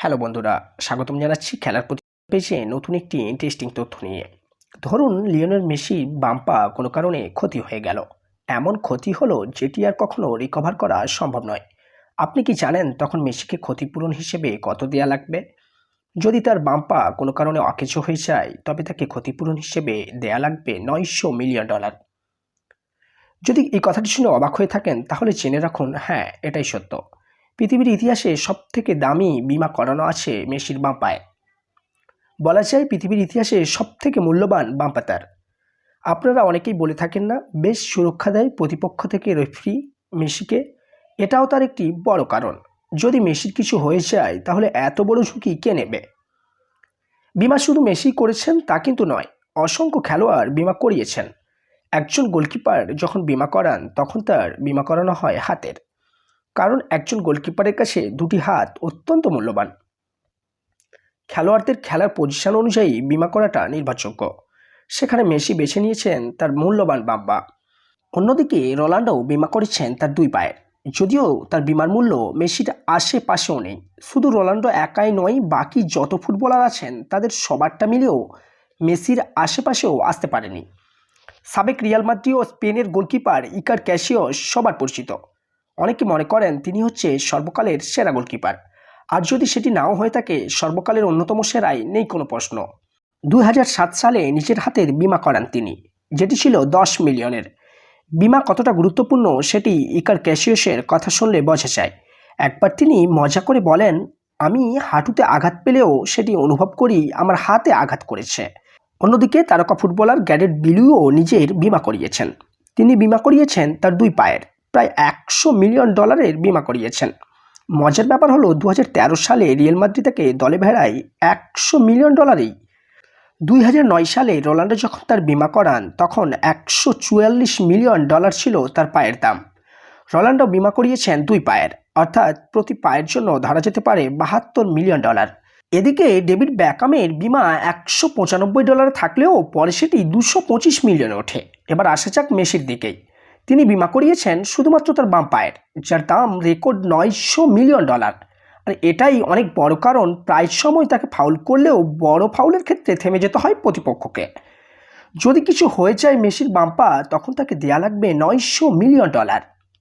Hello বন্ধুরা, স্বাগতম জানাচ্ছি খেলার প্রতি পেয়েছে নতুন একটি ইন্টারেস্টিং তথ্য নিয়ে। ধরুন, লিওনেল মেসির বাম্পা কোনো কারণে ক্ষতি হয়ে গেল। এমন ক্ষতি হলো যেটি আর কখনো রিকভার করা সম্ভব নয়। আপনি কি জানেন তখন মেসিকে ক্ষতিপূরণ হিসেবে কত দেয়া লাগবে? যদি তার বাম্পা কোনো কারণে অকেজো হয়ে যায়, তবে তাকে ক্ষতিপূরণ হিসেবে দেয়া লাগবে নয়শো মিলিয়ন ডলার। যদি এই কথাটি শুনে অবাক হয়ে থাকেন, তাহলে জেনে রাখুন হ্যাঁ এটাই সত্য। পৃথিবীর ইতিহাসে সবথেকে দামি বিমা করানো আছে মেসির বাম্পায়। বলা যায় পৃথিবীর ইতিহাসে সবথেকে মূল্যবান বাম্পা তার। আপনারা অনেকেই বলে থাকেন না, বেশ সুরক্ষা দেয় প্রতিপক্ষ থেকে রেফরি মেসিকে। এটাও তার একটি বড় কারণ। যদি মেসির কিছু হয়ে যায়, তাহলে এত বড় ঝুঁকি কে নেবে? বিমা শুধু মেসি করেছেন তা কিন্তু নয়, অসংখ্য খেলোয়াড় বিমা করিয়েছেন। একজন গোলকিপার যখন বিমা করান, তখন তার বিমা করানো হয় হাতের। কারণ একজন গোলকিপারের কাছে দুটি হাত অত্যন্ত মূল্যবান। খেলোয়াড়দের খেলার পজিশন অনুযায়ী বিমা করাটা নির্ভরযোগ্য। সেখানে মেসি বেছে নিয়েছেন তার মূল্যবান বাম্বা। অন্যদিকে রোনাল্ডো বিমা করেছেন তার দুই পায়ের যদিও তার বিমার মূল্য মেসির আশেপাশেও নেই। শুধু রোনাল্ডো একাই নয়, বাকি যত ফুটবলার আছেন, তাদের সবারটা মিলেও মেসির আশেপাশেও আসতে পারেনি। সাবেক রিয়াল মাদ্রি ও স্পেনের গোলকিপার ইকার ক্যাসিও সবার পরিচিত। অনেকে মনে করেন তিনি হচ্ছে সর্বকালের সেরা গোলকিপার। আর যদি সেটি নাও হয়ে থাকে, সর্বকালের অন্যতম সেরাই নেই কোনো প্রশ্ন। দুই হাজার সাত সালে নিজের হাতের বিমা করান তিনি, যেটি ছিল দশ মিলিয়নের। বিমা কতটা গুরুত্বপূর্ণ সেটি ইকার ক্যাসিওসের কথা শুনলে বোঝা যায়। একবার তিনি মজা করে বলেন, আমি হাঁটুতে আঘাত পেলেও সেটি অনুভব করি, আমার হাতে আঘাত করেছে। অন্যদিকে তারকা ফুটবলার গ্যারেট বিলুও নিজের বিমা করিয়েছেন। তিনি বিমা করিয়েছেন তার দুই পায়ের। প্রায় একশো মিলিয়ন ডলারের বিমা করিয়েছেন। মজার ব্যাপার হলো দু হাজার তেরো সালে রিয়েল মাদ্রি তাকে দলে ভেড়ায় একশো মিলিয়ন ডলারেই। দুই হাজার নয় সালে রোনাল্ডো যখন তার বিমা করান, তখন একশো চুয়াল্লিশ মিলিয়ন ডলার ছিল তার পায়ের দাম। রোনাল্ডো বিমা করিয়েছেন দুই পায়ের, অর্থাৎ প্রতি পায়ের জন্য ধরা যেতে পারে বাহাত্তর মিলিয়ন ডলার। এদিকে ডেভিড ব্যাকামের বিমা একশো পঁচানব্বই ডলার থাকলেও পরে সেটি দুশো মিলিয়নে ওঠে। এবার আসা যাক মেসির দিকেই। তিনি বিমা করিয়েছেন শুধুমাত্র তার বাম পায়ের, যার দাম রেকর্ড নয়শো মিলিয়ন ডলার। আর এটাই অনেক বড় কারণ, প্রায় সময় তাকে ফাউল করলেও বড় ফাউলের ক্ষেত্রে থেমে যেতে হয় প্রতিপক্ষকে। যদি কিছু হয়ে যায় মেসির বাম্পা তখন তাকে দেয়া লাগবে নয়শো মিলিয়ন ডলার।